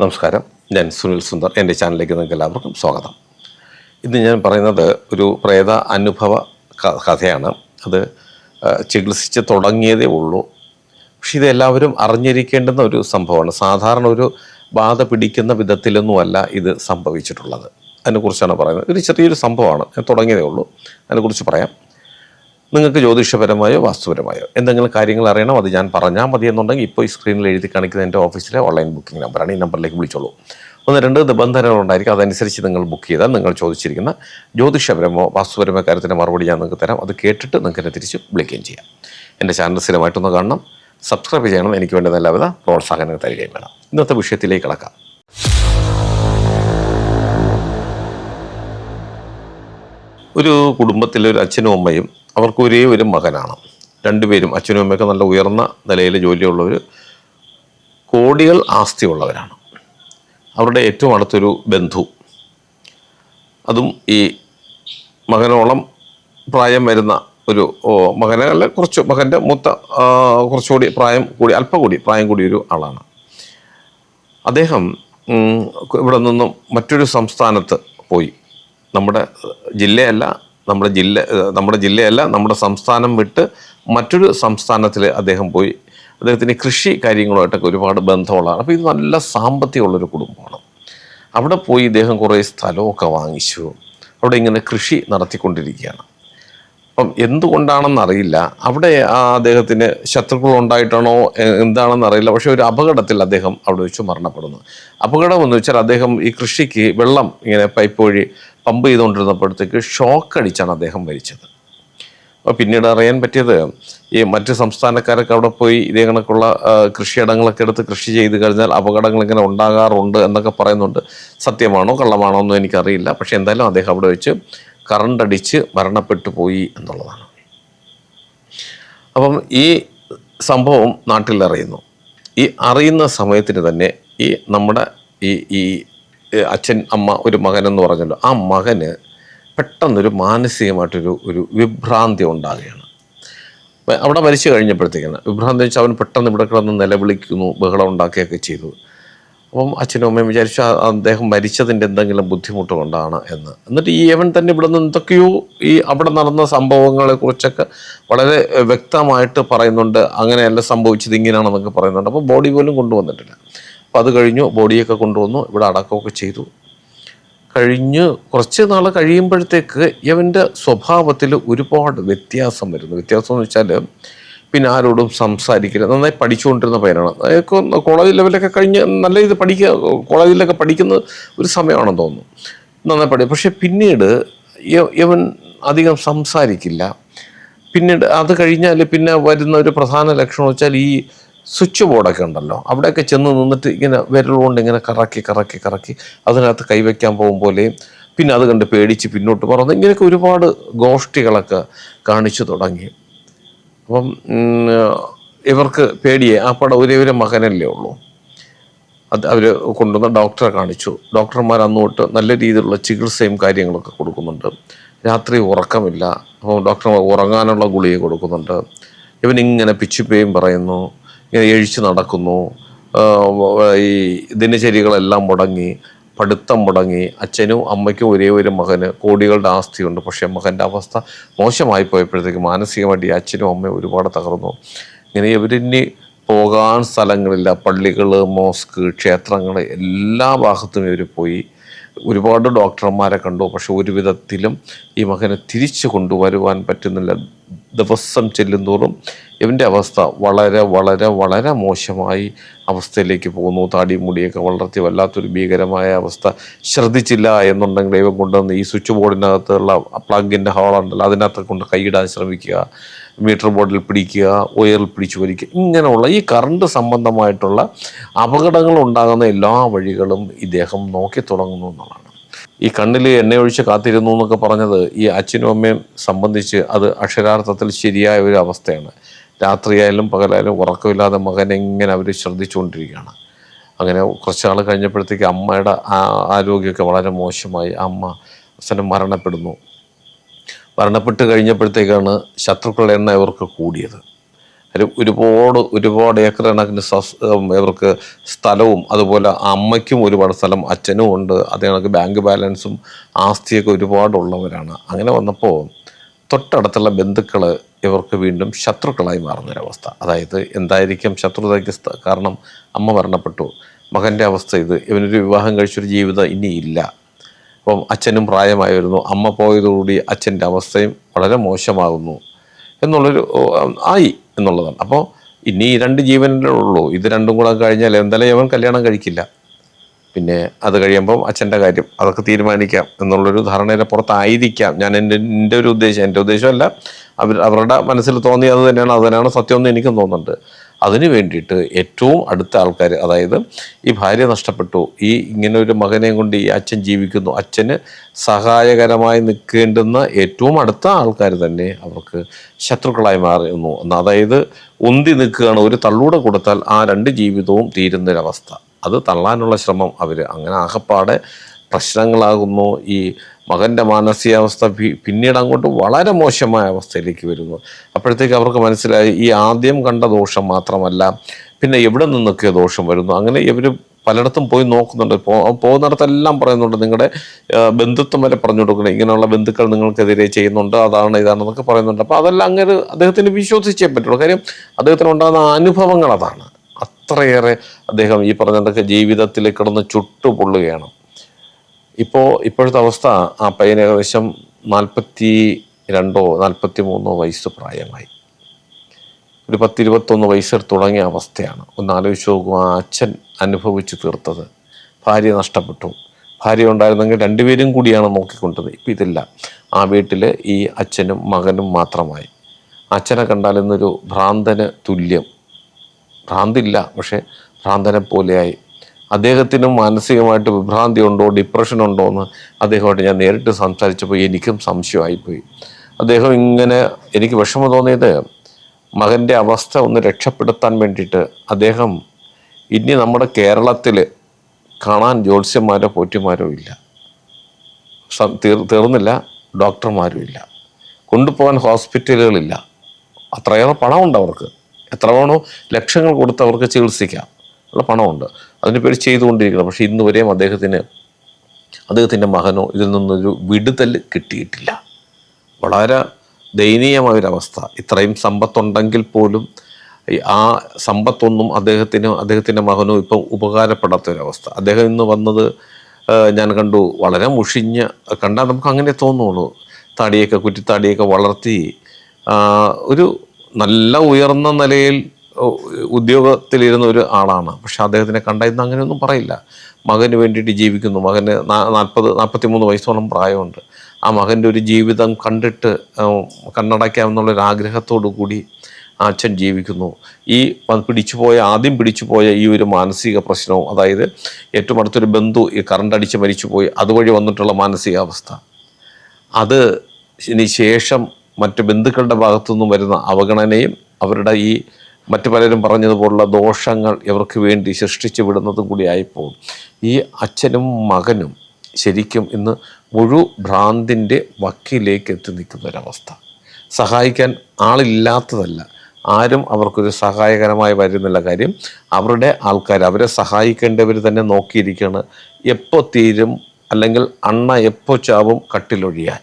നമസ്കാരം. ഞാൻ സുനിൽ സുന്ദർ. എന്റെ ചാനലിലേക്ക് നിങ്ങൾക്ക് എല്ലാവർക്കും സ്വാഗതം. ഇന്ന് ഞാൻ പറയുന്നത് ഒരു പ്രേത അനുഭവ കഥയാണ്. അത് ചികിത്സിച്ച് തുടങ്ങിയതേ ഉള്ളൂ. പക്ഷെ ഇത് എല്ലാവരും അറിഞ്ഞിരിക്കേണ്ടുന്ന ഒരു സംഭവമാണ്. സാധാരണ ഒരു ബാധ പിടിക്കുന്ന വിധത്തിലൊന്നുമല്ല ഇത് സംഭവിച്ചിട്ടുള്ളത്. അതിനെക്കുറിച്ചാണ് പറയുന്നത്. ഒരു ചെറിയൊരു സംഭവമാണ്. ഞാൻ തുടങ്ങിയതേ ഉള്ളൂ. അതിനെക്കുറിച്ച് പറയാം. നിങ്ങൾക്ക് ജ്യോതിഷപരമായോ വാസ്തുപരമായോ? എന്തെങ്കിലും കാര്യങ്ങൾ അറിയണം അത് ഞാൻ പറഞ്ഞാൽ മതി എന്നുണ്ടെങ്കിൽ ഇപ്പോൾ ഈ സ്ക്രീനിൽ എഴുതി കാണിക്കുന്ന എന്റെ ഓഫീസിലെ ഓൺലൈൻ ബുക്കിംഗ് നമ്പറാണ്. ഈ നമ്പറിലേക്ക് വിളിച്ചോളൂ. ഒന്ന് രണ്ട് നിബന്ധനകളുണ്ടായിരിക്കും. അതനുസരിച്ച് നിങ്ങൾ ബുക്ക് ചെയ്താൽ നിങ്ങൾ ചോദിച്ചിരിക്കുന്ന ജ്യോതിഷപരമോ വാസ്തുപരമോ കാര്യത്തിന്റെ മറുപടി ഞാൻ നിങ്ങൾക്ക് തരാം. അത് കേട്ടിട്ട് നിങ്ങൾക്ക് എന്നെ തിരിച്ച് വിളിക്കുകയും ചെയ്യാം. എന്റെ ചാനൽ സ്ഥിരമായിട്ടൊന്ന് കാണണം. സബ്സ്ക്രൈബ് ചെയ്യണം. എനിക്ക് വേണ്ട എല്ലാവിധ പ്രോത്സാഹനങ്ങൾ തരികയും വേണം. ഇന്നത്തെ വിഷയത്തിലേക്ക് കിടക്കാം. ഒരു കുടുംബത്തിലെ ഒരു അച്ഛനും അമ്മയും അവർക്ക് ഒരേ ഒരു മകനാണ്. രണ്ടുപേരും അച്ഛനും അമ്മയൊക്കെ നല്ല ഉയർന്ന നിലയിൽ ജോലിയുള്ളവർ കോടികൾ ആസ്തിയുള്ളവരാണ്. അവരുടെ ഏറ്റവും അടുത്തൊരു ബന്ധു. അതും ഈ മകനോളം പ്രായം വരുന്ന ഒരു മകനെ അല്ല കുറച്ച് മകന്റെ മൂത്ത കുറച്ചുകൂടി പ്രായം കൂടി അല്പം കൂടി പ്രായം കൂടി ഒരു ആളാണ്. അദ്ദേഹം ഇവിടെ നിന്നും മറ്റൊരു സംസ്ഥാനത്ത് പോയി. നമ്മുടെ ജില്ലയല്ല നമ്മുടെ ജില്ല നമ്മുടെ ജില്ലയല്ല നമ്മുടെ സംസ്ഥാനം വിട്ട് മറ്റൊരു സംസ്ഥാനത്തിൽ അദ്ദേഹം പോയി. അദ്ദേഹത്തിന് കൃഷി കാര്യങ്ങളുമായിട്ടൊക്കെ ഒരുപാട് ബന്ധമുള്ളതാണ്. അപ്പോൾ ഇത് നല്ല സാമ്പത്തികമുള്ളൊരു കുടുംബമാണ്. അവിടെ പോയി ഇദ്ദേഹം കുറേ സ്ഥലമൊക്കെ വാങ്ങിച്ചു. അവിടെ ഇങ്ങനെ കൃഷി നടത്തിക്കൊണ്ടിരിക്കുകയാണ്. അപ്പം എന്തുകൊണ്ടാണെന്ന് അറിയില്ല അവിടെ ആ അദ്ദേഹത്തിന് ശത്രുക്കൾ ഉണ്ടായിട്ടാണോ എന്താണെന്ന് അറിയില്ല. പക്ഷേ ഒരു അപകടത്തിൽ അദ്ദേഹം അവിടെ വെച്ച് മരണപ്പെടുന്നു. അപകടം എന്ന് വെച്ചാൽ അദ്ദേഹം ഈ കൃഷിക്ക് വെള്ളം ഇങ്ങനെ പൈപ്പ് വഴി പമ്പ് ചെയ്തുകൊണ്ടിരുന്നപ്പോഴത്തേക്ക് ഷോക്ക് അടിച്ചാണ് അദ്ദേഹം മരിച്ചത്. അപ്പോൾ പിന്നീട് അറിയാൻ പറ്റിയത് ഈ മറ്റ് സംസ്ഥാനക്കാരൊക്കെ അവിടെ പോയി ഇതേ കണക്കുള്ള കൃഷിയിടങ്ങളൊക്കെ എടുത്ത് കൃഷി ചെയ്ത് കഴിഞ്ഞാൽ അപകടങ്ങൾ ഇങ്ങനെ ഉണ്ടാകാറുണ്ട് എന്നൊക്കെ പറയുന്നുണ്ട്. സത്യമാണോ കള്ളമാണോ എന്നും എനിക്കറിയില്ല. പക്ഷേ എന്തായാലും അദ്ദേഹം അവിടെ വെച്ച് കറണ്ട് അടിച്ച് മരണപ്പെട്ടു പോയി എന്നുള്ളതാണ്. അപ്പം ഈ സംഭവം നാട്ടിൽ അറിയുന്നു. ഈ അറിയുന്ന സമയത്തിന് തന്നെ ഈ നമ്മുടെ ഈ ഈ അച്ഛൻ അമ്മ ഒരു മകൻ എന്ന് പറഞ്ഞല്ലോ. ആ മകന് പെട്ടെന്നൊരു മാനസികമായിട്ടൊരു ഒരു വിഭ്രാന്തി ഉണ്ടാകുകയാണ്. അവിടെ മരിച്ചു കഴിഞ്ഞപ്പോഴത്തേക്കാണ്. വിഭ്രാന്തി വെച്ചാൽ അവൻ പെട്ടെന്ന് ഇവിടെ കിടന്ന് നിലവിളിക്കുന്നു ബഹളം ഉണ്ടാക്കുകയൊക്കെ ചെയ്തു. അപ്പം അച്ഛനും അമ്മയും വിചാരിച്ചു അദ്ദേഹം മരിച്ചതിന്റെ എന്തെങ്കിലും ബുദ്ധിമുട്ട് കൊണ്ടാണ് എന്ന്. എന്നിട്ട് ഈ അവൻ തന്നെ ഇവിടെ നിന്ന് എന്തൊക്കെയോ ഈ അവിടെ നടന്ന സംഭവങ്ങളെ കുറിച്ചൊക്കെ വളരെ വ്യക്തമായിട്ട് പറയുന്നുണ്ട്. അങ്ങനെയല്ല സംഭവിച്ചത് ഇങ്ങനെയാണെന്നൊക്കെ പറയുന്നുണ്ട്. അപ്പോൾ ബോഡി പോലും കൊണ്ടുവന്നിട്ടില്ല. അപ്പോൾ അത് കഴിഞ്ഞു ബോഡിയൊക്കെ കൊണ്ടുവന്നു. ഇവിടെ അടക്കമൊക്കെ ചെയ്തു. കഴിഞ്ഞ് കുറച്ച് നാൾ കഴിയുമ്പോഴത്തേക്ക് ഇവന്റെ സ്വഭാവത്തിൽ ഒരുപാട് വ്യത്യാസം വരുന്നു. വ്യത്യാസം എന്ന് വെച്ചാൽ പിന്നെ ആരോടും സംസാരിക്കില്ല നന്നായി പഠിച്ചുകൊണ്ടിരുന്ന പയ്യനാണ്. അതൊക്കെ കോളേജ് ലെവലൊക്കെ കഴിഞ്ഞ് നല്ല ഇത് പഠിക്കുക കോളേജിലൊക്കെ പഠിക്കുന്ന ഒരു സമയമാണെന്ന് തോന്നുന്നു. നന്നായി പഠിക്കും. പക്ഷേ പിന്നീട് ഇവൻ അധികം സംസാരിക്കില്ല. പിന്നീട് അത് കഴിഞ്ഞാൽ പിന്നെ വരുന്ന ഒരു പ്രധാന ലക്ഷണം വെച്ചാൽ ഈ സ്വിച്ച് ബോർഡൊക്കെ ഉണ്ടല്ലോ. അവിടെയൊക്കെ ചെന്ന് നിന്നിട്ട് ഇങ്ങനെ വിരൽ കൊണ്ട് ഇങ്ങനെ കറക്കി കറക്കി കറക്കി അതിനകത്ത് കൈവയ്ക്കാൻ പോകും പോലെയും പിന്നെ അത് കണ്ട് പേടിച്ച് പിന്നോട്ട് പറന്ന് ഇങ്ങനെയൊക്കെ ഒരുപാട് ഗോഷ്ഠികളൊക്കെ കാണിച്ചു തുടങ്ങി. അപ്പം ഇവർക്ക് പേടിയെ ആ പടം ഒരേ ഒരു മകനല്ലേ ഉള്ളൂ. അത് അവർ കൊണ്ടുവന്ന ഡോക്ടറെ കാണിച്ചു. ഡോക്ടർമാർ അന്നോട്ട് നല്ല രീതിയിലുള്ള ചികിത്സയും കാര്യങ്ങളൊക്കെ കൊടുക്കുന്നുണ്ട്. രാത്രി ഉറക്കമില്ല. അപ്പോൾ ഡോക്ടർമാർ ഉറങ്ങാനുള്ള ഗുളിക കൊടുക്കുന്നുണ്ട്. ഇവനിങ്ങനെ പിച്ചുപ്പേയും പറയുന്നു. എഴിച്ച് നടക്കുന്നു. ഈ ദിനചര്യകളെല്ലാം മുടങ്ങി പഠിത്തം മുടങ്ങി. അച്ഛനും അമ്മയ്ക്കും ഒരേ ഒരു മകന്. കോടികളുടെ ആസ്തിയുണ്ട്. പക്ഷേ മകന്റെ അവസ്ഥ മോശമായി പോയപ്പോഴത്തേക്ക് മാനസികമായിട്ട് ഈ അച്ഛനും അമ്മയും ഒരുപാട് തകർന്നു. ഇങ്ങനെ ഇവരിനി പോകാൻ സ്ഥലങ്ങളില്ല. പള്ളികൾ മോസ്ക് ക്ഷേത്രങ്ങൾ എല്ലാ ഭാഗത്തും ഇവർ പോയി. ഒരുപാട് ഡോക്ടർമാരെ കണ്ടു. പക്ഷെ ഒരു വിധത്തിലും ഈ മകനെ തിരിച്ചു കൊണ്ടുവരുവാൻ പറ്റുന്നില്ല. ദിവസം ചെല്ലുന്തോറും ഇവന്റെ അവസ്ഥ വളരെ വളരെ വളരെ മോശമായി അവസ്ഥയിലേക്ക് പോകുന്നു. താടി മുടിയൊക്കെ വളർത്തി വല്ലാത്തൊരു ഭീകരമായ അവസ്ഥ. ശ്രദ്ധിച്ചില്ല എന്നുണ്ടെങ്കിൽ ഇവൻ കൊണ്ടുവന്ന് ഈ സ്വിച്ച് ബോർഡിനകത്തുള്ള പ്ലഗിന്റെ ഹോളുണ്ടല്ലോ അതിനകത്ത് കൊണ്ട് കൈയിടാൻ ശ്രമിക്കുക. മീറ്റർ ബോർഡിൽ പിടിക്കുക ഒയറിൽ പിടിച്ചു വലിക്കുക. ഇങ്ങനെയുള്ള ഈ കറണ്ട് സംബന്ധമായിട്ടുള്ള അപകടങ്ങൾ ഉണ്ടാകുന്ന എല്ലാ വഴികളും ഇദ്ദേഹം നോക്കി തുടങ്ങുന്നു എന്നുള്ളതാണ്. ഈ കണ്ണിൽ എണ്ണയൊഴിച്ച് കാത്തിരുന്നു എന്നൊക്കെ പറഞ്ഞത് ഈ അച്ഛനും അമ്മയും സംബന്ധിച്ച് അത് അക്ഷരാർത്ഥത്തിൽ ശരിയായ ഒരു അവസ്ഥയാണ്. രാത്രിയായാലും പകലായാലും ഉറക്കമില്ലാതെ മകൻ എങ്ങനെ അവർ ശ്രദ്ധിച്ചുകൊണ്ടിരിക്കുകയാണ്. അങ്ങനെ കുറച്ച് നാൾ കഴിഞ്ഞപ്പോഴത്തേക്ക് അമ്മയുടെ ആരോഗ്യമൊക്കെ വളരെ മോശമായി. അമ്മ അവസാനം മരണപ്പെടുന്നു. മരണപ്പെട്ട് കഴിഞ്ഞപ്പോഴത്തേക്കാണ് ശത്രുക്കളുടെ എണ്ണം ഇവർക്ക് കൂടിയത്. അതിൽ ഒരുപാട് ഒരുപാട് ഏക്കർ കണക്കിന് ഇവർക്ക് സ്ഥലവും അതുപോലെ അമ്മയ്ക്കും ഒരുപാട് സ്ഥലം അച്ഛനും ഉണ്ട്. അതേ കണക്ക് ബാങ്ക് ബാലൻസും ആസ്തിയൊക്കെ ഒരുപാടുള്ളവരാണ്. അങ്ങനെ വന്നപ്പോൾ തൊട്ടടുത്തുള്ള ബന്ധുക്കൾ ഇവർക്ക് വീണ്ടും ശത്രുക്കളായി മാറുന്നൊരവസ്ഥ. അതായത് എന്തായിരിക്കും ശത്രുതയ്ക്ക് കാരണം അമ്മ മരണപ്പെട്ടു. മകന്റെ അവസ്ഥ ഇത്. ഇവനൊരു വിവാഹം കഴിച്ചൊരു ജീവിതം ഇനിയില്ല. അപ്പം അച്ഛനും പ്രായമായിരുന്നു. അമ്മ പോയതോടുകൂടി അച്ഛന്റെ അവസ്ഥയും വളരെ മോശമാകുന്നു എന്നുള്ളൊരു ആയി എന്നുള്ളതാണ്. അപ്പോൾ ഇനി ഈ രണ്ട് ജീവനുള്ളൂ ഇത് രണ്ടും കൂടെ കഴിഞ്ഞാൽ എന്തായാലും അവൻ കല്യാണം കഴിക്കില്ല. പിന്നെ അത് കഴിയുമ്പം അച്ഛന്റെ കാര്യം അതൊക്കെ തീരുമാനിക്കാം എന്നുള്ളൊരു ധാരണയുടെ പുറത്തായിരിക്കാം. ഞാൻ എന്റെ എന്റെ ഒരു ഉദ്ദേശം എന്റെ ഉദ്ദേശമല്ല അവർ അവരുടെ മനസ്സിൽ തോന്നിയത് അത് തന്നെയാണ് അത് തന്നെയാണ് സത്യം എന്ന് എനിക്കും തോന്നുന്നുണ്ട്. അതിന് വേണ്ടിയിട്ട് ഏറ്റവും അടുത്ത ആൾക്കാർ അതായത് ഈ ഭാര്യ നഷ്ടപ്പെട്ടു ഈ ഇങ്ങനെ ഒരു മകനെയും കൊണ്ട് ഈ അച്ഛൻ ജീവിക്കുന്നു അച്ഛന് സഹായകരമായി നിൽക്കേണ്ടുന്ന ഏറ്റവും അടുത്ത ആൾക്കാർ തന്നെ അവർക്ക് ശത്രുക്കളായി മാറുന്നു. അതായത് ഉന്തി നിൽക്കുകയാണ് ഒരു തള്ളൂടെ കൊടുത്താൽ ആ രണ്ട് ജീവിതവും തീരുന്നൊരവസ്ഥ. അത് തള്ളാനുള്ള ശ്രമം അവർ അങ്ങനെ ആകപ്പാടെ പ്രശ്നങ്ങളാകുന്നു. ഈ മകന്റെ മാനസികാവസ്ഥ പിന്നീട് അങ്ങോട്ട് വളരെ മോശമായ അവസ്ഥയിലേക്ക് വരുന്നു. അപ്പോഴത്തേക്ക് അവർക്ക് മനസ്സിലായി ഈ ആദ്യം കണ്ട ദോഷം മാത്രമല്ല പിന്നെ എവിടെ നിന്നൊക്കെ ദോഷം വരുന്നു. അങ്ങനെ ഇവർ പലയിടത്തും പോയി നോക്കുന്നുണ്ട്. പോകുന്നിടത്തെല്ലാം പറയുന്നുണ്ട്. നിങ്ങളുടെ ബന്ധുത്വം വരെ പറഞ്ഞു കൊടുക്കണം ഇങ്ങനെയുള്ള ബന്ധുക്കൾ നിങ്ങൾക്കെതിരെ ചെയ്യുന്നുണ്ട്. അതാണ് ഇതാണെന്നൊക്കെ പറയുന്നുണ്ട്. അപ്പോൾ അതെല്ലാം അങ്ങനെ അദ്ദേഹത്തിന് വിശ്വസിച്ചേ പറ്റുള്ളൂ. കാര്യം അദ്ദേഹത്തിന് ഉണ്ടാകുന്ന അനുഭവങ്ങൾ അതാണ്. അത്രയേറെ അദ്ദേഹം ഈ പറഞ്ഞതൊക്കെ ജീവിതത്തിൽ കിടന്ന് ചുട്ടുപൊള്ളുകയാണ്. ഇപ്പോൾ ഇപ്പോഴത്തെ അവസ്ഥ ആ പയ്യന് ഏകദേശം നാൽപ്പത്തി രണ്ടോ നാൽപ്പത്തി മൂന്നോ വയസ്സ് പ്രായമായി. ഒരു പത്തിരുപത്തൊന്ന് വയസ്സിൽ തുടങ്ങിയ അവസ്ഥയാണ്. ഒന്ന് ആലോചിച്ച് നോക്കുക ആ അച്ഛൻ അനുഭവിച്ച് തീർത്തത്. ഭാര്യ നഷ്ടപ്പെട്ടു. ഭാര്യ ഉണ്ടായിരുന്നെങ്കിൽ രണ്ടുപേരും കൂടിയാണ് നോക്കിക്കൊണ്ടത്. ഇപ്പം ഇതില്ല. ആ വീട്ടിൽ ഈ അച്ഛനും മകനും മാത്രമായി. അച്ഛനെ കണ്ടാൽ ഇന്നൊരു ഭ്രാന്തന് തുല്യം. ഭ്രാന്തില്ല പക്ഷേ ഭ്രാന്തനെ പോലെയായി അദ്ദേഹത്തിനും മാനസികമായിട്ട് വിഭ്രാന്തി ഉണ്ടോ ഡിപ്രഷൻ ഉണ്ടോ എന്ന് അദ്ദേഹമായിട്ട് ഞാൻ നേരിട്ട് സംസാരിച്ചപ്പോൾ എനിക്കും സംശയമായിപ്പോയി. അദ്ദേഹം ഇങ്ങനെ എനിക്ക് വിഷമം തോന്നിയത് മകന്റെ അവസ്ഥ ഒന്ന് രക്ഷപ്പെടുത്താൻ വേണ്ടിയിട്ട് അദ്ദേഹം ഇനി നമ്മുടെ കേരളത്തിൽ കാണാൻ ജ്യോത്സ്യന്മാരോ പോറ്റിമാരോ ഇല്ല. തീർ തീർന്നില്ല ഡോക്ടർമാരും ഇല്ല. കൊണ്ടുപോകാൻ ഹോസ്പിറ്റലുകളില്ല. അത്രയേറെ പണമുണ്ട് അവർക്ക്. എത്ര വേണോ ലക്ഷങ്ങൾ കൊടുത്ത് അവർക്ക് ചികിത്സിക്കാം. ഉള്ള പണമുണ്ട്. അതിന് പേര് ചെയ്തുകൊണ്ടിരിക്കണം. പക്ഷേ ഇന്ന് വരെയും അദ്ദേഹത്തിന് അദ്ദേഹത്തിന്റെ മകനോ ഇതിൽ നിന്നൊരു വിടുതൽ കിട്ടിയിട്ടില്ല. വളരെ ദയനീയമായൊരവസ്ഥ. ഇത്രയും സമ്പത്തുണ്ടെങ്കിൽ പോലും ആ സമ്പത്തൊന്നും അദ്ദേഹത്തിന് അദ്ദേഹത്തിന്റെ മകനോ ഇപ്പം ഉപകാരപ്പെടാത്തൊരവസ്ഥ. അദ്ദേഹം ഇന്ന് വന്നത് ഞാൻ കണ്ടു വളരെ മുഷിഞ്ഞ് കണ്ടാൽ നമുക്ക് അങ്ങനെ തോന്നുള്ളൂ. താടിയൊക്കെ കുറ്റിത്താടിയൊക്കെ വളർത്തി ഒരു നല്ല ഉയർന്ന നിലയിൽ ഉദ്യോഗത്തിലിരുന്ന ഒരു ആളാണ്. പക്ഷെ അദ്ദേഹത്തിനെ കണ്ട ഇന്ന് അങ്ങനെയൊന്നും പറയില്ല. മകന് വേണ്ടിയിട്ട് ജീവിക്കുന്നു. മകന് നാൽപ്പത് നാൽപ്പത്തി മൂന്ന് വയസ്സോളം പ്രായമുണ്ട്. ആ മകന്റെ ഒരു ജീവിതം കണ്ടിട്ട് കണ്ണടയ്ക്കാമെന്നുള്ളൊരു ആഗ്രഹത്തോടു കൂടി അച്ഛൻ ജീവിക്കുന്നു. ഈ പിടിച്ചു പിടിച്ചുപോയ ആദ്യം പിടിച്ചുപോയ ഈ ഒരു മാനസിക പ്രശ്നവും അതായത് ഏറ്റവും അടുത്തൊരു ബന്ധു ഈ കറണ്ട് അടിച്ച് മരിച്ചുപോയി അതുവഴി വന്നിട്ടുള്ള മാനസികാവസ്ഥ. അത് ഇനി ശേഷം മറ്റ് ബന്ധുക്കളുടെ ഭാഗത്തുനിന്നും വരുന്ന അവഗണനയും അവരുടെ ഈ മറ്റു പലരും പറഞ്ഞതുപോലുള്ള ദോഷങ്ങൾ ഇവർക്ക് വേണ്ടി സൃഷ്ടിച്ചു വിടുന്നതും കൂടി ആയിപ്പോകും. ഈ അച്ഛനും മകനും ശരിക്കും ഇന്ന് മുഴു ഭ്രാന്തിന്റെ വക്കിലേക്ക് എത്തി നിൽക്കുന്ന ഒരവസ്ഥ സഹായിക്കാൻ ആളില്ലാത്തതല്ല. ആരും അവർക്കൊരു സഹായകരമായി വരുന്നില്ല കാര്യം അവരുടെ ആൾക്കാർ അവരെ സഹായിക്കേണ്ടവർ തന്നെ നോക്കിയിരിക്കുകയാണ്. എപ്പോൾ തീരും അല്ലെങ്കിൽ അണ്ണ എപ്പോൾ ചാവും കട്ടിലൊഴിയാൻ.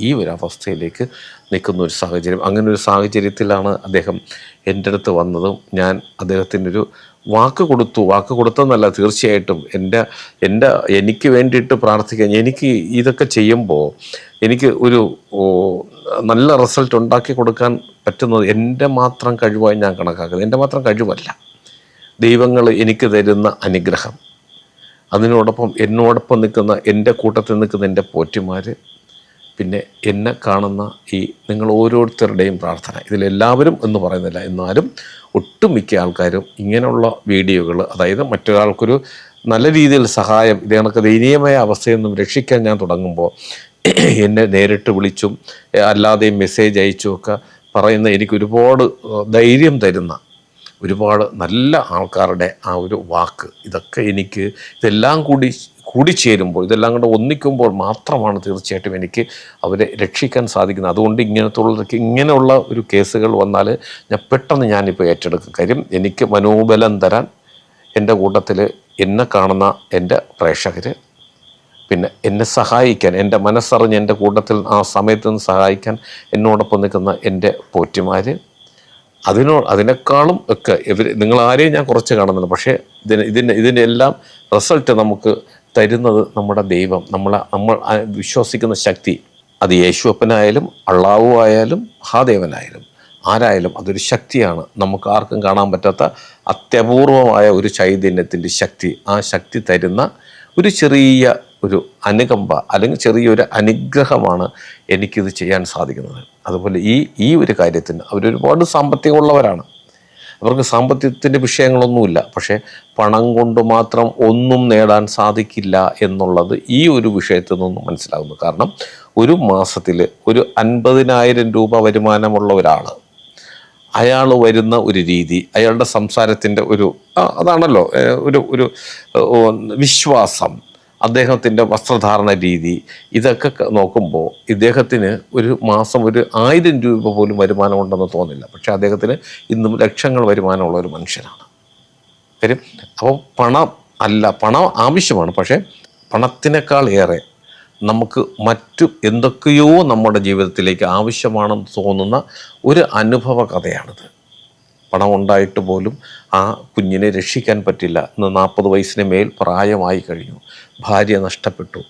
ഈ ഒരു അവസ്ഥയിലേക്ക് നിൽക്കുന്ന ഒരു സാഹചര്യം. അങ്ങനെ ഒരു സാഹചര്യത്തിലാണ് അദ്ദേഹം എന്റെ അടുത്ത് വന്നതും. ഞാൻ അദ്ദേഹത്തിന്റെ ഒരു വാക്ക് കൊടുത്തു. വാക്ക് കൊടുത്തെന്നല്ല തീർച്ചയായിട്ടും എന്റെ എന്റെ എനിക്ക് വേണ്ടിയിട്ട് പ്രാർത്ഥിക്കാൻ എനിക്ക് ഇതൊക്കെ ചെയ്യുമ്പോൾ എനിക്ക് ഒരു നല്ല റിസൾട്ട് ഉണ്ടാക്കി കൊടുക്കാൻ പറ്റുന്നത് എന്റെ മാത്രം കഴിവായി ഞാൻ കണക്കാക്കുന്നത്. എന്റെ മാത്രം കഴിവല്ല. ദൈവങ്ങൾ എനിക്ക് തരുന്ന അനുഗ്രഹം. അതിനോടൊപ്പം എന്നോടൊപ്പം നിൽക്കുന്ന എന്റെ കൂട്ടത്തിൽ നിൽക്കുന്ന എന്റെ പോറ്റിമാർ പിന്നെ എന്നെ കാണുന്ന ഈ നിങ്ങൾ ഓരോരുത്തരുടെയും പ്രാർത്ഥന. ഇതിലെല്ലാവരും എന്ന് പറയുന്നില്ല. എന്നാലും ഒട്ടുമിക്ക ആൾക്കാരും ഇങ്ങനെയുള്ള വീഡിയോകൾ അതായത് മറ്റൊരാൾക്കൊരു നല്ല രീതിയിൽ സഹായം ഇത് കണക്ക് ദയനീയമായ അവസ്ഥയിൽ നിന്നും രക്ഷിക്കാൻ ഞാൻ തുടങ്ങുമ്പോൾ എന്നെ നേരിട്ട് വിളിച്ചും അല്ലാതെയും മെസ്സേജ് അയച്ചും ഒക്കെ പറയുന്ന എനിക്ക് ഒരുപാട് ധൈര്യം തരുന്ന ഒരുപാട് നല്ല ആൾക്കാരുടെ ആ ഒരു വാക്ക്. ഇതൊക്കെ എനിക്ക് ഇതെല്ലാം കൂടി കൂടിച്ചേരുമ്പോൾ ഇതെല്ലാം കൂടെ ഒന്നിക്കുമ്പോൾ മാത്രമാണ് തീർച്ചയായിട്ടും എനിക്ക് അവരെ രക്ഷിക്കാൻ സാധിക്കുന്നത്. അതുകൊണ്ട് ഇങ്ങനത്തുള്ള ഇങ്ങനെയുള്ള ഒരു കേസുകൾ വന്നാൽ ഞാൻ പെട്ടെന്ന് ഞാനിപ്പോൾ ഏറ്റെടുക്കും. കാര്യം എനിക്ക് മനോബലം തരാൻ എന്റെ കൂട്ടത്തിൽ എന്നെ കാണുന്ന എന്റെ പ്രേക്ഷകർ പിന്നെ എന്നെ സഹായിക്കാൻ എന്റെ മനസ്സറിഞ്ഞ് എന്റെ കൂട്ടത്തിൽ ആ സമയത്ത് നിന്ന് സഹായിക്കാൻ എന്നോടൊപ്പം നിൽക്കുന്ന എന്റെ പോറ്റിമാർ അതിനോ അതിനേക്കാളും ഒക്കെ ഇവർ നിങ്ങൾ ആരെയും ഞാൻ കുറച്ച് കാണുന്നില്ല പക്ഷേ ഇതിന് ഇതിന് ഇതിന്റെ എല്ലാം റിസൾട്ട് നമുക്ക് തരുന്നത് നമ്മുടെ ദൈവം. നമ്മളെ നമ്മൾ വിശ്വസിക്കുന്ന ശക്തി അത് യേശുവപ്പനായാലും അള്ളാവു ആയാലും മഹാദേവനായാലും ആരായാലും അതൊരു ശക്തിയാണ്. നമുക്ക് ആർക്കും കാണാൻ പറ്റാത്ത അത്യപൂർവമായ ഒരു ചൈതന്യത്തിന്റെ ശക്തി. ആ ശക്തി തരുന്ന ഒരു ചെറിയ ഒരു അനുകമ്പ അല്ലെങ്കിൽ ചെറിയൊരു അനുഗ്രഹമാണ് എനിക്കിത് ചെയ്യാൻ സാധിക്കുന്നത്. അതുപോലെ ഈ ഈ ഒരു കാര്യത്തിന് അവരൊരുപാട് സാമ്പത്തികമുള്ളവരാണ്. അവർക്ക് സാമ്പത്തികത്തിന്റെ വിഷയങ്ങളൊന്നുമില്ല. പക്ഷേ പണം കൊണ്ട് മാത്രം ഒന്നും നേടാൻ സാധിക്കില്ല എന്നുള്ളത് ഈ ഒരു വിഷയത്തിൽ നിന്നും മനസ്സിലാകുന്നു. കാരണം ഒരു മാസത്തിൽ ഒരു അൻപതിനായിരം രൂപ വരുമാനമുള്ള ഒരാൾ അയാൾ വരുന്ന ഒരു രീതി അയാളുടെ സംസാരത്തിന്റെ ഒരു അതാണല്ലോ ഒരു ഒരു വിശ്വാസം. അദ്ദേഹത്തിന്റെ വസ്ത്രധാരണ രീതി ഇതൊക്കെ നോക്കുമ്പോൾ ഇദ്ദേഹത്തിന് ഒരു മാസം ഒരു ആയിരം രൂപ പോലും വരുമാനം ഉണ്ടെന്ന് തോന്നില്ല. പക്ഷേ അദ്ദേഹത്തിന് ഇന്നും ലക്ഷങ്ങൾ വരുമാനമുള്ള ഒരു മനുഷ്യനാണ്. കാര്യം അപ്പോൾ പണം അല്ല പണം ആവശ്യമാണ്. പക്ഷേ പണത്തിനേക്കാൾ ഏറെ നമുക്ക് മറ്റു എന്തൊക്കെയോ നമ്മുടെ ജീവിതത്തിലേക്ക് ആവശ്യമാണെന്ന് തോന്നുന്ന ഒരു അനുഭവ കഥയാണിത്. പണം ഉണ്ടായിട്ട് പോലും ആ കുഞ്ഞിനെ രക്ഷിക്കാൻ പറ്റില്ല. ഇന്ന് നാൽപ്പത് വയസ്സിന് മേൽ പ്രായമായി കഴിഞ്ഞു. ഭാര്യ നഷ്ടപ്പെട്ടു.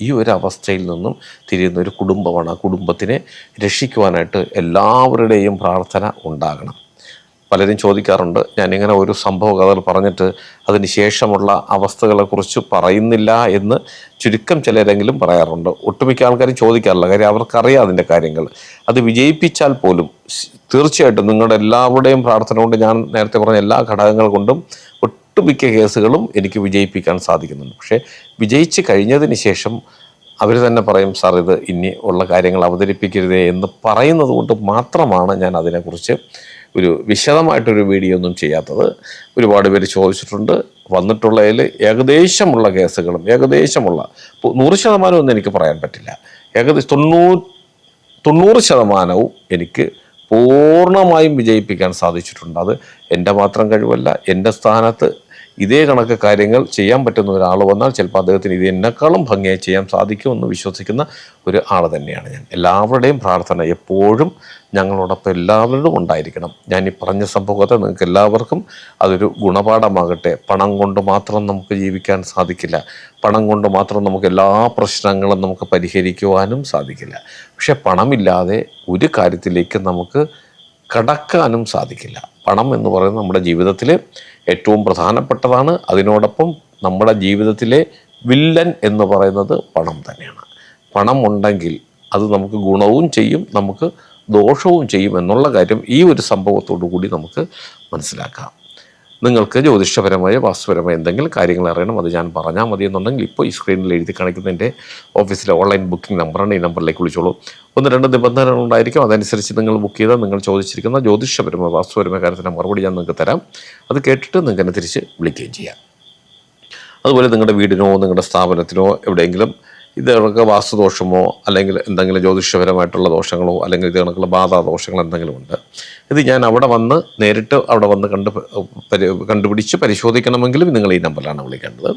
ഈ ഒരു അവസ്ഥയിൽ നിന്നും തിരിയുന്ന ഒരു കുടുംബമാണ് ആ കുടുംബത്തിനെ രക്ഷിക്കുവാനായിട്ട് എല്ലാവരുടെയും പ്രാർത്ഥന ഉണ്ടാകണം. പലരും ചോദിക്കാറുണ്ട്. ഞാനിങ്ങനെ ഒരു സംഭവ കഥകൾ പറഞ്ഞിട്ട് അതിന് ശേഷമുള്ള അവസ്ഥകളെക്കുറിച്ച് പറയുന്നില്ല എന്ന് ചുരുക്കം ചിലരെങ്കിലും പറയാറുണ്ട്. ഒട്ടുമിക്ക ആൾക്കാരും ചോദിക്കാറില്ല. കാര്യം അവർക്കറിയാം അതിന്റെ കാര്യങ്ങൾ. അത് വിജയിപ്പിച്ചാൽ പോലും തീർച്ചയായിട്ടും നിങ്ങളുടെ എല്ലാവരുടെയും പ്രാർത്ഥന കൊണ്ട് ഞാൻ നേരത്തെ പറഞ്ഞ എല്ലാ ഘടകങ്ങൾ കൊണ്ടും ഒട്ടുമിക്ക കേസുകളും എനിക്ക് വിജയിപ്പിക്കാൻ സാധിക്കുന്നുണ്ട്. പക്ഷേ വിജയിച്ച് കഴിഞ്ഞതിന് ശേഷം അവർ തന്നെ പറയും സാർ ഇത് ഇനി ഉള്ള കാര്യങ്ങൾ അവതരിപ്പിക്കരുതേ എന്ന് പറയുന്നത് കൊണ്ട് മാത്രമാണ് ഞാൻ അതിനെക്കുറിച്ച് ഒരു വിശദമായിട്ടൊരു വീഡിയോ ഒന്നും ചെയ്യാത്തത്. ഒരുപാട് പേര് ചോദിച്ചിട്ടുണ്ട്. വന്നിട്ടുള്ളതിൽ ഏകദേശമുള്ള കേസുകളും ഏകദേശമുള്ള നൂറ് ശതമാനമൊന്നും എനിക്ക് പറയാൻ പറ്റില്ല. ഏകദേശം തൊണ്ണൂറ് തൊണ്ണൂറ് ശതമാനവും എനിക്ക് പൂർണമായും വിജയിപ്പിക്കാൻ സാധിച്ചിട്ടുണ്ട്. അത് എന്റെ മാത്രം കഴിവല്ല എന്റെ സ്ഥാനത്ത് ഇതേ കണക്ക് കാര്യങ്ങൾ ചെയ്യാൻ പറ്റുന്ന ഒരാൾ വന്നാൽ ചിലപ്പോൾ അദ്ദേഹത്തിന് ഇത് എന്നെക്കാളും ഭംഗിയായി ചെയ്യാൻ സാധിക്കുമെന്ന് വിശ്വസിക്കുന്ന ഒരു ആൾ തന്നെയാണ് ഞാൻ. എല്ലാവരുടെയും പ്രാർത്ഥന എപ്പോഴും ഞങ്ങളോടൊപ്പം എല്ലാവരോടും ഉണ്ടായിരിക്കണം. ഞാൻ ഈ പറഞ്ഞ സംഭവത്തെ നിങ്ങൾക്ക് എല്ലാവർക്കും അതൊരു ഗുണപാഠമാകട്ടെ. പണം കൊണ്ട് മാത്രം നമുക്ക് ജീവിക്കാൻ സാധിക്കില്ല. പണം കൊണ്ട് മാത്രം നമുക്ക് എല്ലാ പ്രശ്നങ്ങളും നമുക്ക് പരിഹരിക്കുവാനും സാധിക്കില്ല. പക്ഷെ പണമില്ലാതെ ഒരു കാര്യത്തിലേക്ക് നമുക്ക് കടക്കാനും സാധിക്കില്ല. പണം എന്ന് പറയുന്നത് നമ്മുടെ ജീവിതത്തിൽ ഏറ്റവും പ്രധാനപ്പെട്ടതാണ്. അതിനോടൊപ്പം നമ്മുടെ ജീവിതത്തിലെ വില്ലൻ എന്ന് പറയുന്നത് പണം തന്നെയാണ്. പണം ഉണ്ടെങ്കിൽ അത് നമുക്ക് ഗുണവും ചെയ്യും നമുക്ക് ദോഷവും ചെയ്യും എന്നുള്ള കാര്യം ഈ ഒരു സംഭവത്തോടു കൂടി നമുക്ക് മനസ്സിലാക്കാം. നിങ്ങൾക്ക് ജ്യോതിഷപരമായ വാസ്തുപരമായ എന്തെങ്കിലും കാര്യങ്ങൾ അറിയണം അത് ഞാൻ പറഞ്ഞാൽ മതി എന്നുണ്ടെങ്കിൽ ഇപ്പോൾ ഈ സ്ക്രീനിൽ എഴുതി കാണിക്കുന്ന എന്റെ ഓഫീസിലെ ഓൺലൈൻ ബുക്കിംഗ് നമ്പറാണ്. ഈ നമ്പറിലേക്ക് വിളിച്ചോളൂ. ഒന്ന് രണ്ട് നിബന്ധനകൾ ഉണ്ടായിരിക്കും. അതനുസരിച്ച് നിങ്ങൾ ബുക്ക് ചെയ്താൽ നിങ്ങൾ ചോദിച്ചിരിക്കുന്ന ജ്യോതിഷപരമായ വാസ്തുപരമായ കാര്യത്തിന്റെ മറുപടി ഞാൻ നിങ്ങൾക്ക് തരാം. അത് കേട്ടിട്ട് നിങ്ങൾക്ക് എന്നെ തിരിച്ച് വിളിക്കുകയും ചെയ്യാം. അതുപോലെ നിങ്ങളുടെ വീടിനോ നിങ്ങളുടെ സ്ഥാപനത്തിനോ എവിടെയെങ്കിലും ഇത് കണക്ക് വാസ്തുദോഷമോ അല്ലെങ്കിൽ എന്തെങ്കിലും ജ്യോതിഷപരമായിട്ടുള്ള ദോഷങ്ങളോ അല്ലെങ്കിൽ ഇത് കണക്കുള്ള ബാധാ ദോഷങ്ങൾ എന്തെങ്കിലും ഉണ്ട്. ഇത് ഞാൻ അവിടെ വന്ന് നേരിട്ട് അവിടെ വന്ന് കണ്ട് കണ്ടുപിടിച്ച് പരിശോധിക്കണമെങ്കിലും നിങ്ങൾ ഈ നമ്പറിലാണ് വിളിക്കേണ്ടത്.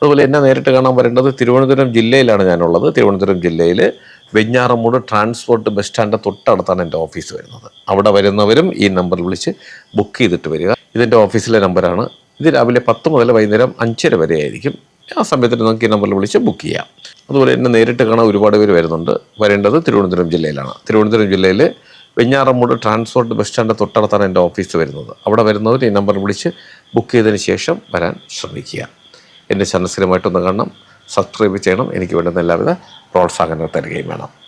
അതുപോലെ എന്നെ നേരിട്ട് കാണാൻ വരേണ്ടത് തിരുവനന്തപുരം ജില്ലയിലാണ് ഞാനുള്ളത്. തിരുവനന്തപുരം ജില്ലയിൽ വെഞ്ഞാറമൂട് ട്രാൻസ്പോർട്ട് ബസ് സ്റ്റാൻഡ് തൊട്ടടുത്താണ് എന്റെ ഓഫീസ് വരുന്നത്. അവിടെ വരുന്നവരും ഈ നമ്പറിൽ വിളിച്ച് ബുക്ക് ചെയ്തിട്ട് വരിക. ഇതെന്റെ ഓഫീസിലെ നമ്പറാണ്. ഇത് രാവിലെ പത്ത് മുതൽ വൈകുന്നേരം അഞ്ചര വരെ ആയിരിക്കും ആ സമയത്തിന് നിങ്ങൾക്ക് ഈ നമ്പറിൽ വിളിച്ച് ബുക്ക് ചെയ്യാം. അതുപോലെ എന്നെ നേരിട്ട് കാണാൻ ഒരുപാട് പേര് വരുന്നുണ്ട്. വരേണ്ടത് തിരുവനന്തപുരം ജില്ലയിലാണ്. തിരുവനന്തപുരം ജില്ലയിൽ വെഞ്ഞാറമൂട് ട്രാൻസ്പോർട്ട് ബസ് സ്റ്റാൻഡ് തൊട്ടടുത്താണ് എന്റെ ഓഫീസ് വരുന്നത്. അവിടെ വരുന്നവർ ഈ നമ്പർ വിളിച്ച് ബുക്ക് ചെയ്തതിന് ശേഷം വരാൻ ശ്രമിക്കുക. എന്റെ ചാനൽ സ്ഥിരമായിട്ടൊന്ന് കാണണം. സബ്സ്ക്രൈബ് ചെയ്യണം. എനിക്ക് വേണ്ടുന്ന എല്ലാവിധ പ്രോത്സാഹനം തരികയും വേണം.